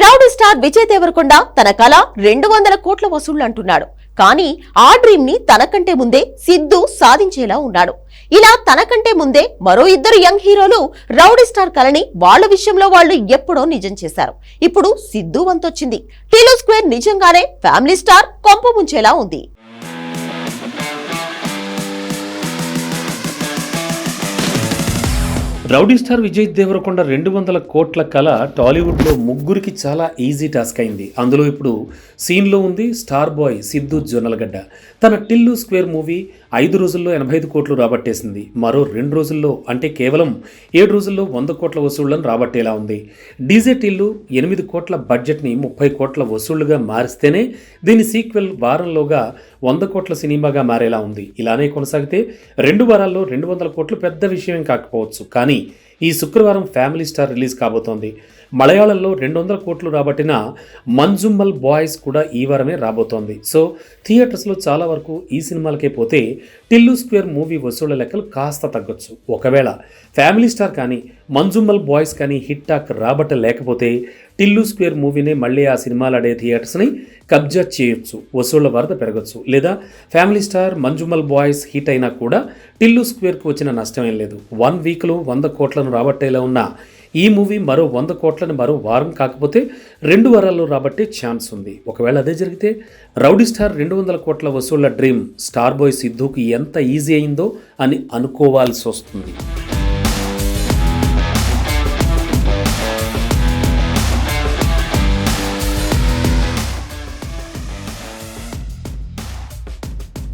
Rowdy star Vijay Devarakonda తన కళ రెండు వందల కోట్ల వసూళ్ళు అంటున్నాడు. కానీ ఆ డ్రీమ్ని తనకంటే ముందే సిద్ధు సాధించేలా ఉన్నాడు. ఇలా తనకంటే ముందే మరో ఇద్దరు యంగ్ హీరోలు రౌడీ స్టార్ కళని వాళ్ళ విషయంలో వాళ్ళు ఎప్పుడో నిజం చేశారు. ఇప్పుడు సిద్ధు వంతొచ్చింది. టీలో స్క్వేర్ నిజంగానే ఫ్యామిలీ స్టార్ కొంప ముంచేలా ఉంది. రౌడీ స్టార్ విజయ్ దేవరకొండ రెండు వందల కోట్ల కళ టాలీవుడ్లో ముగ్గురికి చాలా ఈజీ టాస్క్ అయింది. అందులో ఇప్పుడు సీన్లో ఉంది స్టార్ బాయ్ సిద్ధు జొన్నలగడ్డ. తన టిల్లు స్క్వేర్ మూవీ ఐదు రోజుల్లో ఎనభై ఐదు కోట్లు రాబట్టేసింది. మరో రెండు రోజుల్లో అంటే కేవలం ఏడు రోజుల్లో వంద కోట్ల వసూళ్ళను రాబట్టేలా ఉంది. డీజే టిల్లు ఎనిమిది కోట్ల బడ్జెట్ని ముప్పై కోట్ల వసూళ్ళుగా మారిస్తేనే దీని సీక్వెల్ వారంలోగా వంద కోట్ల సినిమాగా మారేలా ఉంది. ఇలానే కొనసాగితే రెండు వారాల్లో రెండు వందల కోట్లు పెద్ద విషయం కాకపోవచ్చు. కానీ oui, ఈ శుక్రవారం ఫ్యామిలీ స్టార్ రిలీజ్ కాబోతోంది. మలయాళంలో రెండు వందల కోట్లు రాబట్టిన మంజుమ్మల్ బాయ్స్ కూడా ఈ వారమే రాబోతోంది. సో థియేటర్స్లో చాలా వరకు ఈ సినిమాలకే పోతే టిల్లు స్క్వేర్ మూవీ వసూళ్ళ లెక్కలు కాస్త తగ్గొచ్చు. ఒకవేళ ఫ్యామిలీ స్టార్ కానీ మంజుమ్మల్ బాయ్స్ కానీ హిట్ టాక్ రాబట్టలేకపోతే టిల్లు స్క్వేర్ మూవీనే మళ్ళీ ఆ సినిమాలు ఆడే థియేటర్స్ని కబ్జా చేయొచ్చు వసూళ్ళ వరద పెరగచ్చు. లేదా family star Manjummel boys hit అయినా కూడా టిల్లు స్క్వేర్కు వచ్చిన నష్టం ఏం లేదు. వన్ వీక్లో వంద కోట్లను రాబట్టేలా ఉన్న ఈ మూవీ మరో వంద కోట్లను మరో వారం కాకపోతే రెండు వారాల్లో రాబట్టే ఛాన్స్ ఉంది. ఒకవేళ అదే జరిగితే రౌడీ స్టార్ రెండు వందల కోట్ల వసూళ్ళ డ్రీమ్ స్టార్ బాయ్ సిద్ధుకి ఎంత ఈజీ అయిందో అని అనుకోవాల్సి వస్తుంది